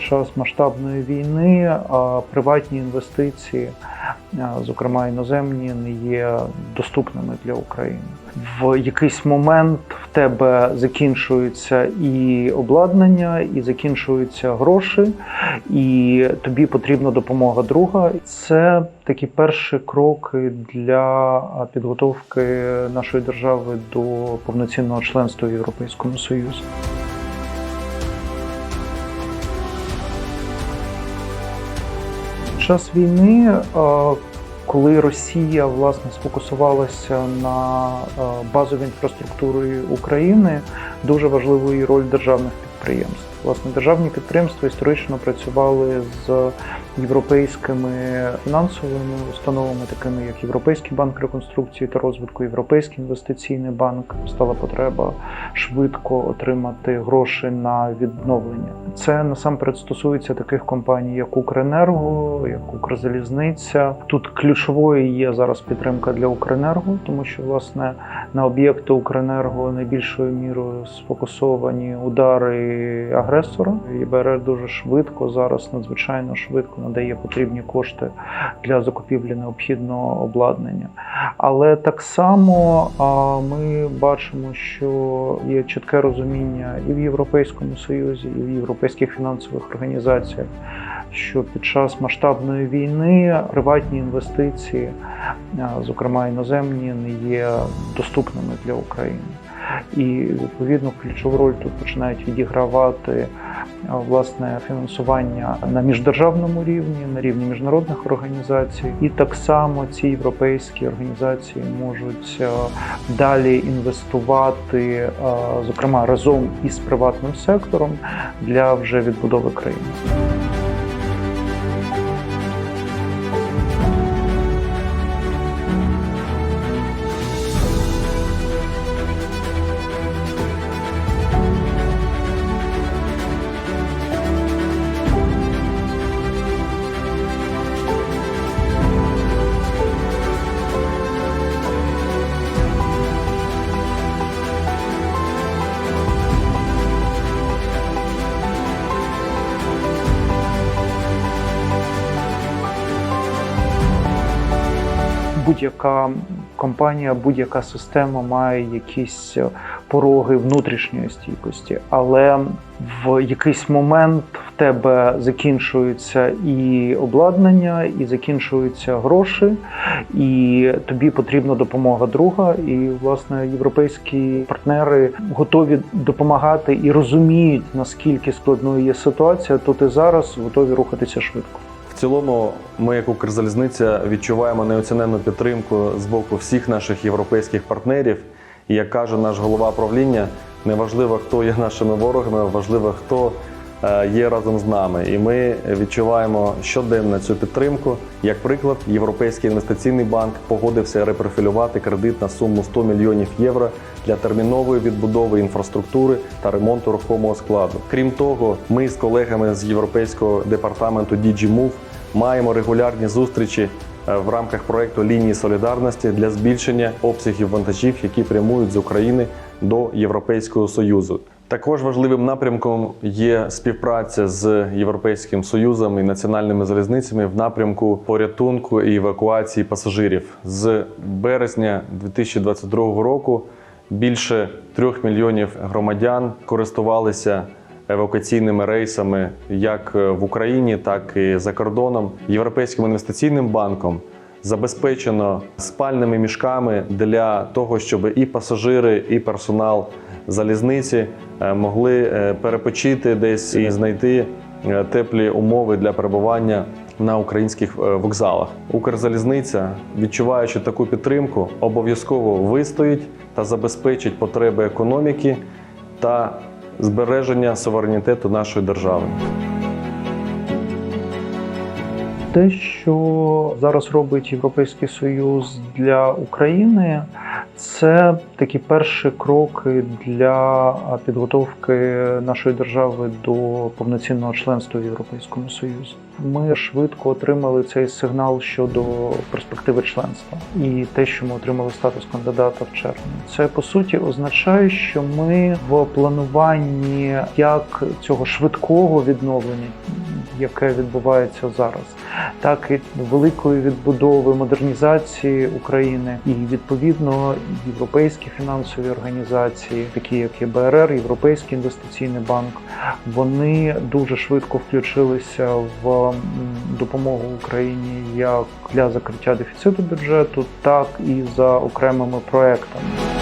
час масштабної війни приватні інвестиції, зокрема іноземні, не є доступними для України. В якийсь момент в тебе закінчується і обладнання, і закінчуються гроші, і тобі потрібна допомога друга. Це такі перші кроки для підготовки нашої держави до повноцінного членства в Європейському Союзі. Час війни, е, коли Росія власне сфокусувалася на е, базовій інфраструктурі України, дуже важливою роль державних підприємств. Власне, державні підприємства історично працювали з європейськими фінансовими установами, такими як Європейський банк реконструкції та розвитку, Європейський інвестиційний банк. Стала потреба швидко отримати гроші на відновлення. Це насамперед стосується таких компаній, як Укренерго, як Укрзалізниця. Тут ключовою є зараз підтримка для Укренерго, тому що власне на об'єкти Укренерго найбільшою мірою сфокусовані удари агресора. ЄБРР дуже швидко зараз надзвичайно швидко надає потрібні кошти для закупівлі необхідного обладнання. Але так само ми бачимо, що є чітке розуміння і в Європейському Союзі, і в європейських фінансових організаціях, що під час масштабної війни приватні інвестиції, зокрема іноземні, не є доступними для України. І відповідно ключову роль тут починають відігравати власне фінансування на міждержавному рівні, на рівні міжнародних організацій, і так само ці європейські організації можуть далі інвестувати, зокрема разом із приватним сектором для вже відбудови країни. Будь-яка компанія, будь-яка система має якісь е, пороги внутрішньої стійкості, але в якийсь момент в тебе закінчується і обладнання, і закінчуються гроші, і тобі потрібна допомога друга. І власне європейські партнери готові допомагати і розуміють наскільки складною є ситуація. Тут і зараз готові рухатися швидко. Цілому, ми, як Укрзалізниця, відчуваємо неоціненну підтримку з боку всіх наших європейських партнерів. І як каже наш голова правління, неважливо, хто є нашими ворогами, важливо, хто е, є разом з нами. І ми відчуваємо щоденно цю підтримку. Як приклад, Європейський інвестиційний банк погодився репрофілювати кредит на суму 100 мільйонів євро для термінової відбудови інфраструктури та ремонту рухомого складу. Крім того, ми з колегами з європейського департаменту DigiMove маємо регулярні зустрічі е, в рамках проекту лінії солідарності для збільшення обсягів вантажів, які прямують з України до Європейського союзу. Також важливим напрямком є співпраця з Європейським Союзом і національними залізницями в напрямку порятунку і евакуації пасажирів з березня 2022 року. Більше трьох мільйонів громадян користувалися евакуаційними рейсами як в Україні, так і за кордоном. Європейським інвестиційним банком забезпечено спальними мішками для того, щоб і пасажири, і персонал залізниці е, могли е, перепочити десь і знайти е, теплі умови для перебування на українських е, вокзалах. Укрзалізниця, відчуваючи таку підтримку, обов'язково вистоїть та забезпечить потреби економіки та збереження суверенітету нашої держави. Те, що зараз робить Європейський Союз для України, Це такі перші кроки для підготовки нашої держави до повноцінного членства в Європейському Союзі. Ми швидко отримали цей сигнал щодо перспективи членства і те, що ми отримали статус кандидата в червні. Це по суті означає, що ми в плануванні як цього швидкого відновлення, яке відбувається зараз, так і великої відбудови модернізації України і відповідно європейські фінансові організації, такі як ЄБРР, Європейський інвестиційний банк, вони дуже швидко включилися в допомогу Україні як для закриття дефіциту бюджету, так і за окремими проектами.